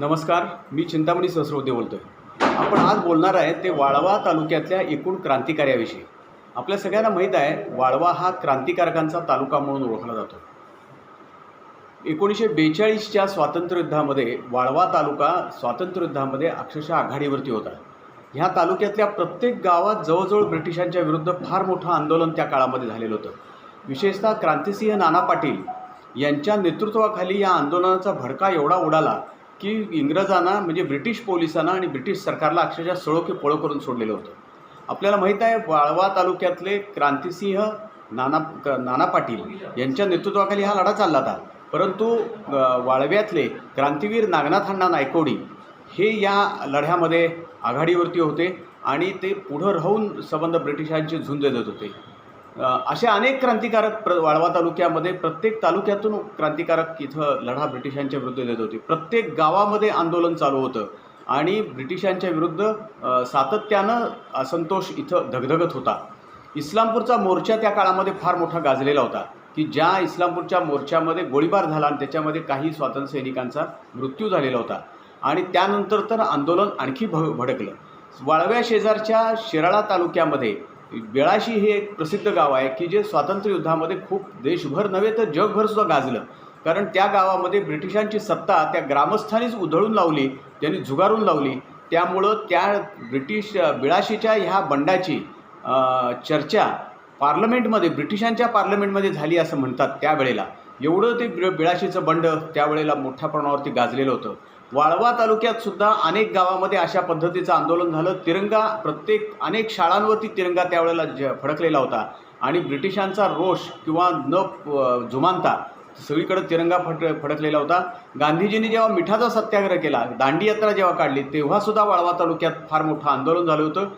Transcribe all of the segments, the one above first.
नमस्कार मी चिंतामणी सहस्रवते बोलतो आहे आपण आज बोलणार आहे ते वाळवा तालुक्यातल्या एकूण क्रांतिकार्याविषयी. आपल्या सगळ्यांना माहीत आहे वाळवा हा क्रांतिकारकांचा तालुका म्हणून ओळखला जातो. एकोणीसशे बेचाळीसच्या स्वातंत्र्ययुद्धामध्ये वाळवा तालुका स्वातंत्र्ययुद्धामध्ये अक्षरशः आघाडीवरती होता. ह्या तालुक्यातल्या प्रत्येक गावात जवळजवळ ब्रिटिशांच्या विरुद्ध फार मोठं आंदोलन त्या काळामध्ये झालेलं होतं. विशेषतः क्रांतिसिंह नाना पाटील यांच्या नेतृत्वाखाली या आंदोलनाचा भडका एवढा उडाला की इंग्रजांना म्हणजे ब्रिटिश पोलिसांना आणि ब्रिटिश सरकारला अक्षरशः सळोखे पळो करून सोडलेलं होतं. आपल्याला माहीत आहे वाळवा तालुक्यातले क्रांतिसिंह नाना क- नाना पाटील यांच्या नेतृत्वाखाली हा लढा चालला होता. परंतु वाळव्यातले क्रांतीवीर नागनाथांना नायकोडी हे या लढ्यामध्ये आघाडीवरती होते आणि ते पुढं राहून संबंध ब्रिटिशांची झुंज देत होते. असे अनेक क्रांतिकारक प्र वाळवा तालुक्यामध्ये प्रत्येक तालुक्यातून क्रांतिकारक इथं लढा ब्रिटिशांच्या विरुद्ध देत होते. प्रत्येक गावामध्ये आंदोलन चालू होतं आणि ब्रिटिशांच्या विरुद्ध सातत्यानं असंतोष इथं धगधगत होता. इस्लामपूरचा मोर्चा त्या काळामध्ये फार मोठा गाजलेला होता की ज्या इस्लामपूरच्या मोर्चामध्ये गोळीबार झाला आणि त्याच्यामध्ये काही स्वातंत्र्यसैनिकांचा मृत्यू झालेला होता आणि त्यानंतर तर आंदोलन आणखी भ भडकलं. वाळव्या शेजारच्या शिराळा तालुक्यामध्ये बेळाशी हे एक प्रसिद्ध गाव आहे की जे स्वातंत्र्ययुद्धामध्ये खूप देशभर नव्हे तर जगभर सुद्धा गाजलं. कारण त्या गावामध्ये ब्रिटिशांची सत्ता त्या ग्रामस्थांनीच उधळून लावली त्यांनी झुगारून लावली. त्यामुळं त्या ब्रिटिश बिळाशीच्या ह्या बंडाची चर्चा पार्लमेंटमध्ये ब्रिटिशांच्या पार्लमेंटमध्ये झाली असं म्हणतात त्यावेळेला. एवढं ते बिळाशीचं बंड त्यावेळेला मोठ्या प्रमाणावरती गाजलेलं होतं. वाळवा तालुक्यात सुद्धा अनेक गावामध्ये अशा पद्धतीचं आंदोलन झालं. तिरंगा प्रत्येक अनेक शाळांवरती तिरंगा त्यावेळेला ज फडकलेला होता. आणि ब्रिटिशांचा रोष किंवा न जुमानता सगळीकडे तिरंगा फट फडकलेला होता. गांधीजींनी जेव्हा मिठाचा सत्याग्रह केला दांडी यात्रा जेव्हा काढली तेव्हासुद्धा वाळवा तालुक्यात फार मोठं आंदोलन झालं होतं.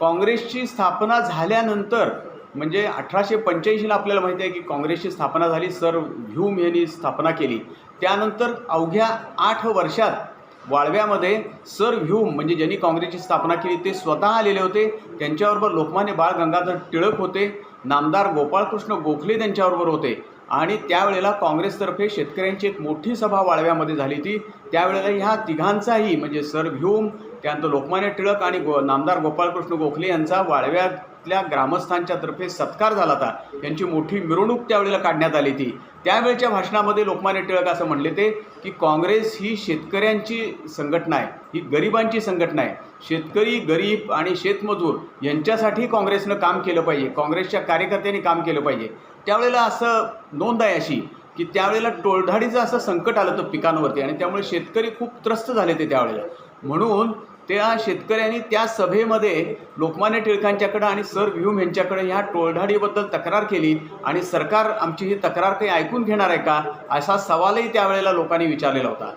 काँग्रेसची स्थापना झाल्यानंतर म्हणजे अठराशे पंच्याऐंशीला आपल्याला माहिती आहे की काँग्रेसची स्थापना झाली सर ह्यूम यांनी स्थापना केली. त्यानंतर अवघ्या आठ वर्षात वाळव्यामध्ये सर व्ह्यूम म्हणजे ज्यांनी काँग्रेसची स्थापना केली ते स्वतः आलेले होते. त्यांच्याबरोबर लोकमान्य बाळ गंगाधर टिळक होते. नामदार गोपाळकृष्ण गोखले त्यांच्याबरोबर होते. आणि त्यावेळेला काँग्रेसतर्फे शेतकऱ्यांची एक मोठी सभा वाळव्यामध्ये झाली ती त्यावेळेला ह्या तिघांचाही म्हणजे सर व्ह्यूम त्यानंतर लोकमान्य टिळक आणि गो नामदार गोपाळकृष्ण गोखले यांचा वाळव्यात वाळव्यातल्या ग्रामस्थांच्या तर्फे सत्कार झाला होता. त्यांची मोठी मिरवणूक त्यावेळेला काढण्यात आली ती त्यावेळच्या भाषणामध्ये लोकमान्य टिळक असं म्हणले ते की काँग्रेस ही शेतकऱ्यांची संघटना आहे ही गरिबांची संघटना आहे. शेतकरी गरीब आणि शेतमजूर यांच्यासाठी काँग्रेसनं काम केलं पाहिजे काँग्रेसच्या कार्यकर्त्यांनी काम केलं पाहिजे. त्यावेळेला असं नोंद आहे अशी की त्यावेळेला टोळधाडीचं असं संकट आलं होतं पिकांवरती आणि त्यामुळे शेतकरी खूप त्रस्त झाले ते त्यावेळेला. म्हणून त्या शेतकऱ्यांनी त्या सभेमध्ये लोकमान्य टिळकांच्याकडं आणि सर व्ह्यूम यांच्याकडे ह्या टोळधाडीबद्दल तक्रार केली. आणि सरकार आमची ही तक्रार काही ऐकून घेणार आहे का? असा सवालही त्यावेळेला लोकांनी विचारलेला होता.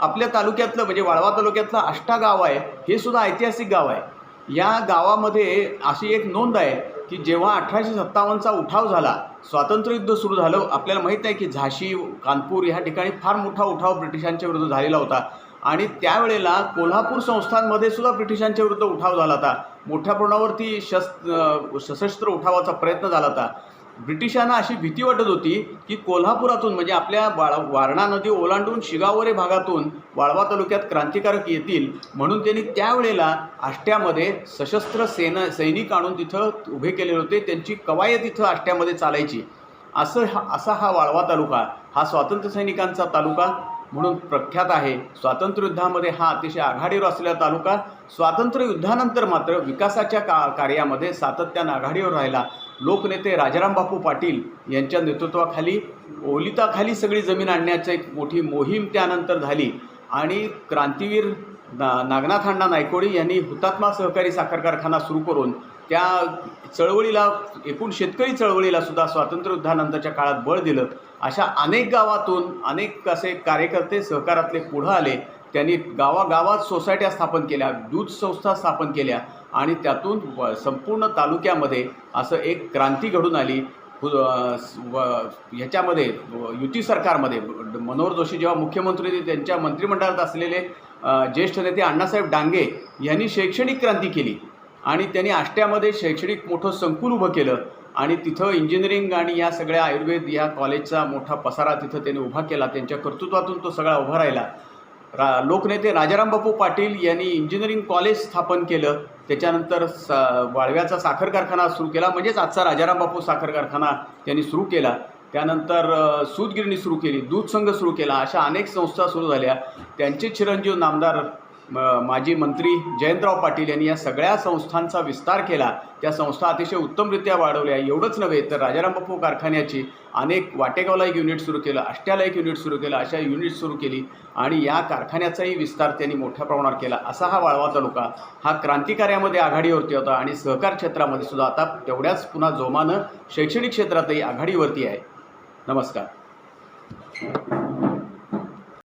आपल्या तालुक्यातलं म्हणजे वाळवा तालुक्यातलं आष्टा गाव आहे हे सुद्धा ऐतिहासिक गाव आहे. या गावामध्ये अशी एक नोंद आहे की जेव्हा अठराशे सत्तावन्नचा उठाव झाला स्वातंत्र्ययुद्ध सुरू झालं आपल्याला माहीत आहे की झाशी कानपूर ह्या ठिकाणी फार मोठा उठाव ब्रिटिशांच्या विरुद्ध झालेला होता. आणि त्यावेळेला कोल्हापूर संस्थांमध्ये सुद्धा ब्रिटिशांच्या विरुद्ध उठाव झाला होता. मोठ्या प्रमाणावरती शस् सशस्त्र उठावाचा प्रयत्न झाला होता. ब्रिटिशांना अशी भीती वाटत होती की कोल्हापुरातून म्हणजे आपल्या वाळ वारणा नदी ओलांडून शिगावरे भागातून वाळवा तालुक्यात क्रांतिकारक येतील म्हणून त्यांनी त्यावेळेला आष्ट्यामध्ये सशस्त्र सेना सैनिक आणून तिथं उभे केलेले होते. त्यांची कवायत तिथं आष्ट्यामध्ये चालायची. असं हा असा हा वाळवा तालुका हा स्वातंत्र्य सैनिकांचा तालुका म्हणून प्रख्यात आहे. स्वातंत्र्ययुद्धामध्ये हा अतिशय आघाडीवर असलेला तालुका स्वातंत्र्ययुद्धानंतर मात्र विकासाच्या का कार्यामध्ये सातत्यानं आघाडीवर राहिला. लोकनेते राजाराम बापू पाटील यांच्या नेतृत्वाखाली ओलिताखाली सगळी जमीन आणण्याची एक मोठी मोहीम त्यानंतर झाली. आणि क्रांतीवीर ना नागनाथ अण्णा नायकोडी यांनी हुतात्मा सहकारी साखर कारखाना सुरू करून त्या चळवळीला एकूण शेतकरी चळवळीला सुद्धा स्वातंत्र्ययुद्धानंतरच्या काळात बळ दिलं. अशा अनेक गावातून अनेक असे कार्यकर्ते सहकारातले पुढं आले. त्यांनी गावागावात सोसायट्या स्थापन केल्या दूध संस्था स्थापन केल्या आणि त्यातून व- संपूर्ण तालुक्यामध्ये असं एक क्रांती घडून आली. व- ह्याच्यामध्ये युती सरकारमध्ये. मनोहर जोशी जेव्हा मुख्यमंत्री होते त्यांच्या मंत्रिमंडळात असलेले ज्येष्ठ नेते अण्णासाहेब डांगे यांनी शैक्षणिक क्रांती केली. आणि त्यांनी आष्ट्यामध्ये शैक्षणिक मोठं संकुल उभं केलं. आणि तिथं इंजिनिअरिंग आणि या सगळ्या आयुर्वेद या कॉलेजचा मोठा पसारा तिथं त्यांनी उभा केला. त्यांच्या कर्तृत्वातून तो सगळा उभा राहिला. रा लोकनेते राजाराम बापू पाटील यांनी इंजिनिअरिंग कॉलेज स्थापन केलं. त्याच्यानंतर स वाळव्याचा साखर कारखाना सुरू केला. म्हणजेच आजचा राजाराम बापू साखर कारखाना त्यांनी सुरू केला. त्यानंतर सूतगिरणी सुरू केली. दूध संघ सुरू केला. अशा अनेक संस्था सुरू झाल्या. त्यांचे चिरंजीव नामदार माजी मंत्री जयंतराव पाटील यांनी या सगळ्या संस्थांचा विस्तार केला. त्या संस्था अतिशय उत्तमरित्या वाढवल्या. एवढंच नव्हे तर राजाराम बापू कारखान्याची अनेक वाटेगावला एक युनिट सुरू केलं आष्ट्याला एक युनिट सुरू केलं अशा युनिट सुरू केली आणि या कारखान्याचाही विस्तार त्यांनी मोठ्या प्रमाणावर केला. असा हा वाळवा तालुका हा क्रांतिकार्यामध्ये आघाडीवरती होता आणि सहकार क्षेत्रामध्ये सुद्धा आता तेवढ्याच पुन्हा जोमानं शैक्षणिक क्षेत्रातही आघाडीवरती आहे. नमस्कार.